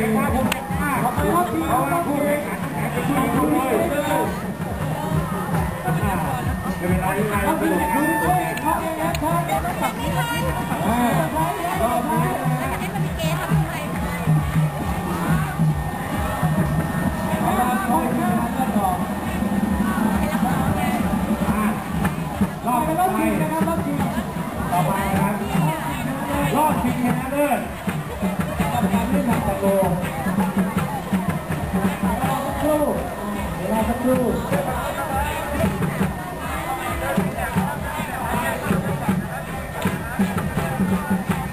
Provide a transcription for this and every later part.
รอบที่เขาต้องพูดให้ขันแข็งไปคุยกันเลยไม่เป็นไรยังไงสนุกครับอันนี้มันมีเกมทำอะไรรอบต่อไปนะครับ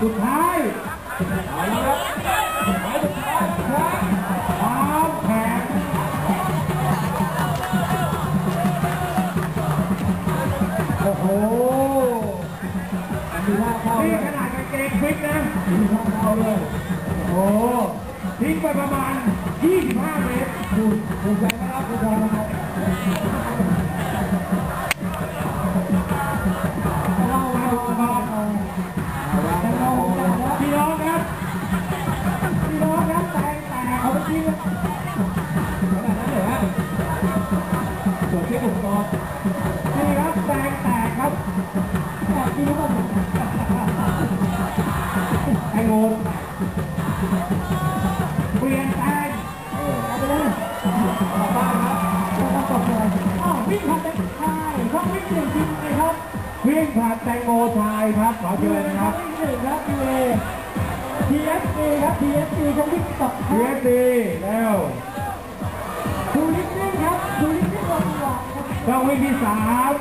สุดท้ายเอาละครับสุดท้ายสุดท้ายสุดท้ายความแข็งโอ้โหมีท่าเข้าเลนี่ขนาดกางเกงพิกนะมีท่าเข้าเลยโอ้โหพลิกไปประมาณ 25 เมตรดูดูใจนะครับดูใจนะครับ ไอ้โง่เปลี่ยนแปลงเออเอาไปเลยกลับบ้านครับต้องตกเลยอ้าววิ่งผ่านแตงชายครับวิ่งหนึ่งทีไงครับวิ่งผ่านแตงโมชายครับขอเชิญนะครับวิ่งหนึ่งครับพีเอทีเอสดีครับทีเอสดีเขาวิ่งตกทีเอสดีแล้วดูนิดนึงครับดูนิดนึงก่อนดีกว่าต้องวิ่งที่สาม